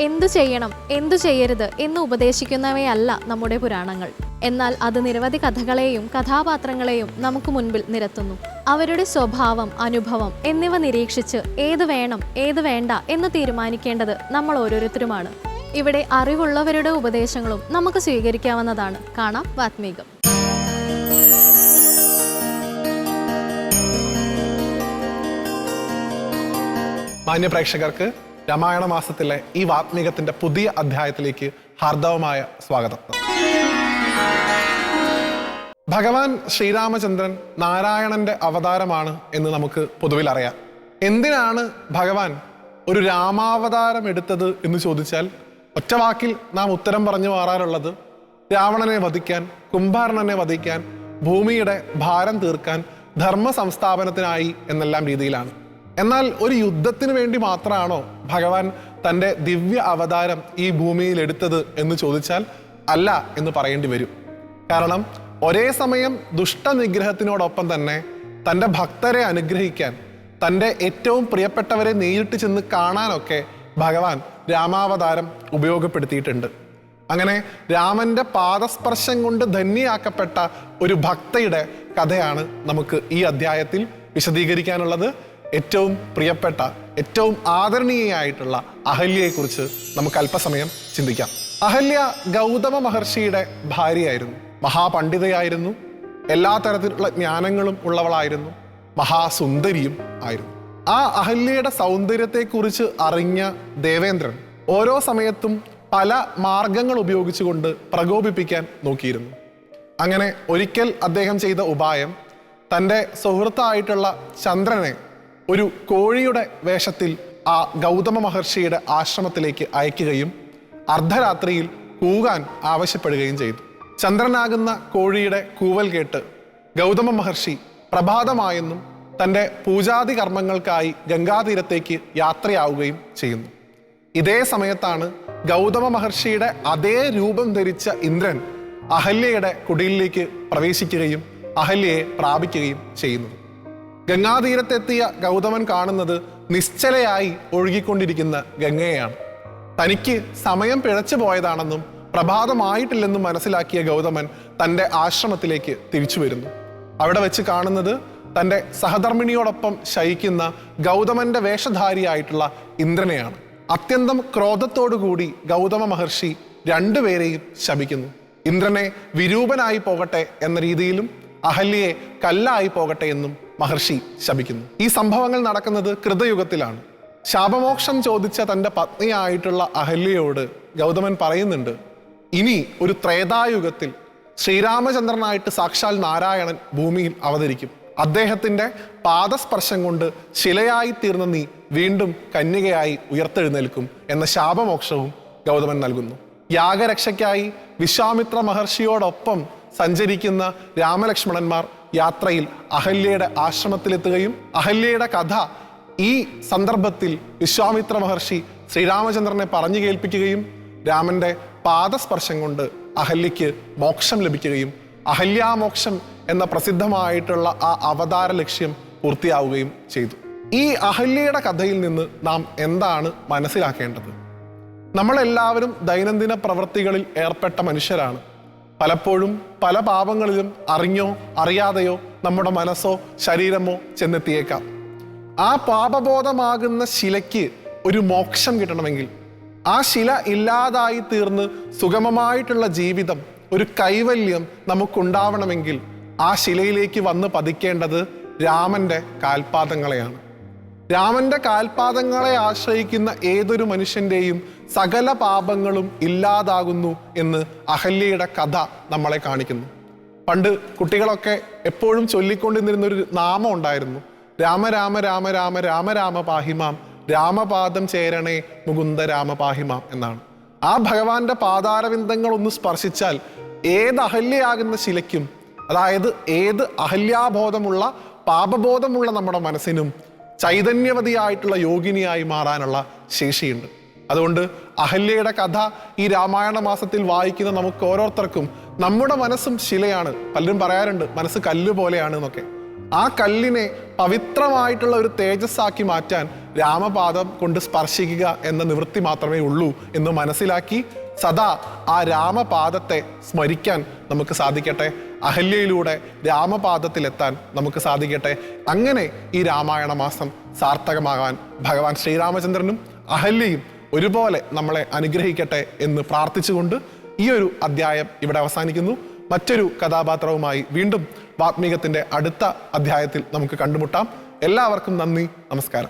എന്തു ചെയ്യണം എന്തു ചെയ്യരുത് എന്ന് ഉപദേശിക്കുന്നവയല്ല നമ്മുടെ പുരാണങ്ങൾ. എന്നാൽ അത് നിരവധി കഥകളെയും കഥാപാത്രങ്ങളെയും നമുക്ക് മുൻപിൽ നിരത്തുന്നു. അവരുടെ സ്വഭാവം അനുഭവം എന്നിവ നിരീക്ഷിച്ച് ഏത് വേണം ഏത് വേണ്ട എന്ന് തീരുമാനിക്കേണ്ടത് നമ്മൾ ഓരോരുത്തരുമാണ്. ഇവിടെ അറിവുള്ളവരുടെ ഉപദേശങ്ങളും നമുക്ക് സ്വീകരിക്കാവുന്നതാണ്. കാണാം വാത്മീകം. മാന്യ പ്രേക്ഷകർക്ക് രാമായണ മാസത്തിലെ ഈ വാത്മീകത്തിന്റെ പുതിയ അധ്യായത്തിലേക്ക് ഹാർദവമായ സ്വാഗതം. ഭഗവാൻ ശ്രീരാമചന്ദ്രൻ നാരായണന്റെ അവതാരമാണ് എന്ന് നമുക്ക് പൊതുവിൽ അറിയാം. എന്തിനാണ് ഭഗവാൻ ഒരു രാമാവതാരം എടുത്തത് എന്ന് ചോദിച്ചാൽ ഒറ്റവാക്കിൽ നാം ഉത്തരം പറഞ്ഞു മാറാറുള്ളത് രാവണനെ വധിക്കാൻ കുംഭാരണനെ വധിക്കാൻ ഭൂമിയുടെ ഭാരം തീർക്കാൻ ധർമ്മ സംസ്ഥാപനത്തിനായി എന്നെല്ലാം രീതിയിലാണ്. എന്നാൽ ഒരു യുദ്ധത്തിന് വേണ്ടി മാത്രമാണോ ഭഗവാൻ തന്റെ ദിവ്യ അവതാരം ഈ ഭൂമിയിൽ എടുത്തത് എന്ന് ചോദിച്ചാൽ അല്ല എന്ന് പറയേണ്ടി വരും. കാരണം ഒരേ സമയം ദുഷ്ടനിഗ്രഹത്തിനോടൊപ്പം തന്നെ തന്റെ ഭക്തരെ അനുഗ്രഹിക്കാൻ തന്റെ ഏറ്റവും പ്രിയപ്പെട്ടവരെ നേരിട്ട് ചെന്ന് കാണാനൊക്കെ ഭഗവാൻ രാമാവതാരം ഉപയോഗപ്പെടുത്തിയിട്ടുണ്ട്. അങ്ങനെ രാമന്റെ പാദസ്പർശം കൊണ്ട് ധന്യയാക്കപ്പെട്ട ഒരു ഭക്തയുടെ കഥയാണ് നമുക്ക് ഈ അധ്യായത്തിൽ വിശദീകരിക്കാനുള്ളത്. ഏറ്റവും പ്രിയപ്പെട്ട ഏറ്റവും ആദരണീയയായിട്ടുള്ള അഹല്യയെക്കുറിച്ച് നമുക്ക് അല്പസമയം ചിന്തിക്കാം. അഹല്യ ഗൗതമ മഹർഷിയുടെ ഭാര്യയായിരുന്നു. മഹാപണ്ഡിതയായിരുന്നു. എല്ലാ തരത്തിലുള്ള ജ്ഞാനങ്ങളും ഉള്ളവളായിരുന്നു. മഹാസുന്ദരിയും ആയിരുന്നു. ആ അഹല്യയുടെ സൗന്ദര്യത്തെക്കുറിച്ച് അറിഞ്ഞ ദേവേന്ദ്രൻ ഓരോ സമയത്തും പല മാർഗങ്ങൾ ഉപയോഗിച്ചുകൊണ്ട് പ്രകോപിപ്പിക്കാൻ നോക്കിയിരുന്നു. അങ്ങനെ ഒരിക്കൽ അദ്ദേഹം ചെയ്ത ഉപായം തന്റെ സുഹൃത്തായിട്ടുള്ള ചന്ദ്രനെ ഒരു കോഴിയുടെ വേഷത്തിൽ ആ ഗൗതമ മഹർഷിയുടെ ആശ്രമത്തിലേക്ക് അയക്കുകയും അർദ്ധരാത്രിയിൽ കൂകാൻ ആവശ്യപ്പെടുകയും ചെയ്തു. ചന്ദ്രനാകുന്ന കോഴിയുടെ കൂവൽ കേട്ട് ഗൗതമ മഹർഷി പ്രഭാതമായെന്നും തന്റെ പൂജാതി കർമ്മങ്ങൾക്കായി ഗംഗാതീരത്തേക്ക് യാത്രയാവുകയും ചെയ്യുന്നു. ഇതേ സമയത്താണ് ഗൗതമ മഹർഷിയുടെ അതേ രൂപം ധരിച്ച ഇന്ദ്രൻ അഹല്യയുടെ കുടിലിലേക്ക് പ്രവേശിക്കുകയും അഹല്യയെ പ്രാപിക്കുകയും ചെയ്യുന്നത്. ഗംഗാതീരത്തെത്തിയ ഗൗതമൻ കാണുന്നത് നിശ്ചലയായി ഒഴുകിക്കൊണ്ടിരിക്കുന്ന ഗംഗയാണ് തനിക്ക് സമയം പിഴച്ചു പോയതാണെന്നും പ്രഭാതമായിട്ടില്ലെന്നും മനസ്സിലാക്കിയ ഗൗതമൻ തന്റെ ആശ്രമത്തിലേക്ക് തിരിച്ചു വരുന്നു. അവിടെ വെച്ച് കാണുന്നത് തന്റെ സഹധർമ്മിണിയോടൊപ്പം ശയിക്കുന്ന ഗൗതമന്റെ വേഷധാരിയായിട്ടുള്ള ഇന്ദ്രനെയാണ്. അത്യന്തം ക്രോധത്തോടുകൂടി ഗൗതമ മഹർഷി രണ്ടുപേരെയും ശപിക്കുന്നു. ഇന്ദ്രനെ വിരൂപനായി പോകട്ടെ എന്ന രീതിയിലും അഹല്യയെ കല്ലായി പോകട്ടെ എന്നും മഹർഷി ശപിക്കുന്നു. ഈ സംഭവങ്ങൾ നടക്കുന്നത് കൃതയുഗത്തിലാണ്. ശാപമോക്ഷം ചോദിച്ച തന്റെ പത്നിയായിട്ടുള്ള അഹല്യയോട് ഗൗതമൻ പറയുന്നുണ്ട് ഇനി ഒരു ത്രേതായുഗത്തിൽ ശ്രീരാമചന്ദ്രനായിട്ട് സാക്ഷാൽ നാരായണൻ ഭൂമിയിൽ അവതരിക്കും. അദ്ദേഹത്തിന്റെ പാദസ്പർശം കൊണ്ട് ശിലയായി തീർന്ന നീ വീണ്ടും കന്യകയായി ഉയർത്തെഴുന്നേൽക്കും എന്ന ശാപമോക്ഷവും ഗൗതമൻ നൽകുന്നു. യാഗരക്ഷയ്ക്കായി വിശ്വാമിത്ര മഹർഷിയോടൊപ്പം സഞ്ചരിക്കുന്ന രാമലക്ഷ്മണന്മാർ യാത്രയിൽ അഹല്യയുടെ ആശ്രമത്തിലെത്തുകയും അഹല്യയുടെ കഥ ഈ സന്ദർഭത്തിൽ വിശ്വാമിത്ര മഹർഷി ശ്രീരാമചന്ദ്രനെ പറഞ്ഞു കേൾപ്പിക്കുകയും രാമന്റെ പാദസ്പർശം കൊണ്ട് അഹല്യയ്ക്ക് മോക്ഷം ലഭിക്കുകയും അഹല്യാമോക്ഷം എന്ന പ്രസിദ്ധമായിട്ടുള്ള ആ അവതാര ലക്ഷ്യം പൂർത്തിയാവുകയും ചെയ്തു. ഈ അഹല്യയുടെ കഥയിൽ നിന്ന് നാം എന്താണ് മനസ്സിലാക്കേണ്ടത്? നമ്മളെല്ലാവരും ദൈനംദിന പ്രവൃത്തികളിൽ ഏർപ്പെട്ട മനുഷ്യരാണ്. പലപ്പോഴും പല പാപങ്ങളിലും അറിഞ്ഞോ അറിയാതെയോ നമ്മുടെ മനസ്സോ ശരീരമോ ചെന്നെത്തിയേക്കാം. ആ പാപബോധമാകുന്ന ശിലയ്ക്ക് ഒരു മോക്ഷം കിട്ടണമെങ്കിൽ ആ ശില ഇല്ലാതായി തീർന്ന് സുഗമമായിട്ടുള്ള ജീവിതം ഒരു കൈവല്യം നമുക്കുണ്ടാവണമെങ്കിൽ ആ ശിലയിലേക്ക് വന്ന് പതിക്കേണ്ടത് രാമന്റെ കാൽപാദങ്ങളെയാണ്. രാമന്റെ കാൽപാദങ്ങളെ ആശ്രയിക്കുന്ന ഏതൊരു മനുഷ്യന്റെയും സകല പാപങ്ങളും ഇല്ലാതാകുന്നു എന്ന് അഹല്യയുടെ കഥ നമ്മളെ കാണിക്കുന്നു. പണ്ട് കുട്ടികളൊക്കെ എപ്പോഴും ചൊല്ലിക്കൊണ്ടിരുന്ന ഒരു നാമം ഉണ്ടായിരുന്നു. രാമ രാമ രാമ രാമ രാമ രാമ പാഹിമാം. രാമപാദം ചേരണേ മുകുന്ദ രാമ പാഹിമാം എന്നാണ്. ആ ഭഗവാന്റെ പാതാരവിന്ദങ്ങൾ ഒന്ന് സ്പർശിച്ചാൽ ഏത് അഹല്യയാകുന്ന ശിലയ്ക്കും അതായത് ഏത് അഹല്യാബോധമുള്ള പാപബോധമുള്ള നമ്മുടെ മനസ്സിനും ചൈതന്യവതിയായിട്ടുള്ള യോഗിനിയായി മാറാനുള്ള ശേഷിയുണ്ട്. അതുകൊണ്ട് അഹല്യയുടെ കഥ ഈ രാമായണ മാസത്തിൽ വായിക്കുന്ന നമുക്ക് ഓരോരുത്തർക്കും നമ്മുടെ മനസ്സും ശിലയാണ്. പലരും പറയാറുണ്ട് മനസ്സ് കല്ല് പോലെയാണ് എന്നൊക്കെ. ആ കല്ലിനെ പവിത്രമായിട്ടുള്ള ഒരു തേജസ്സാക്കി മാറ്റാൻ രാമപാദം കൊണ്ട് സ്പർശിക്കുക എന്ന നിവൃത്തി മാത്രമേ ഉള്ളൂ എന്ന് മനസ്സിലാക്കി സദാ ആ രാമപാദത്തെ സ്മരിക്കാൻ നമുക്ക് സാധിക്കട്ടെ. അഹല്യയിലൂടെ രാമപാദത്തിലെത്താൻ നമുക്ക് സാധിക്കട്ടെ. അങ്ങനെ ഈ രാമായണ മാസം സാർത്ഥകമാകാൻ ഭഗവാൻ ശ്രീരാമചന്ദ്രനും അഹല്യയും ഒരുപോലെ നമ്മളെ അനുഗ്രഹിക്കട്ടെ എന്ന് പ്രാർത്ഥിച്ചുകൊണ്ട് ഈ ഒരു അധ്യായം ഇവിടെ അവസാനിക്കുന്നു. മറ്റൊരു കഥാപാത്രവുമായി വീണ്ടും വാത്മീകത്തിന്റെ അടുത്ത അധ്യായത്തിൽ നമുക്ക് കണ്ടുമുട്ടാം. എല്ലാവർക്കും നന്ദി നമസ്കാരം.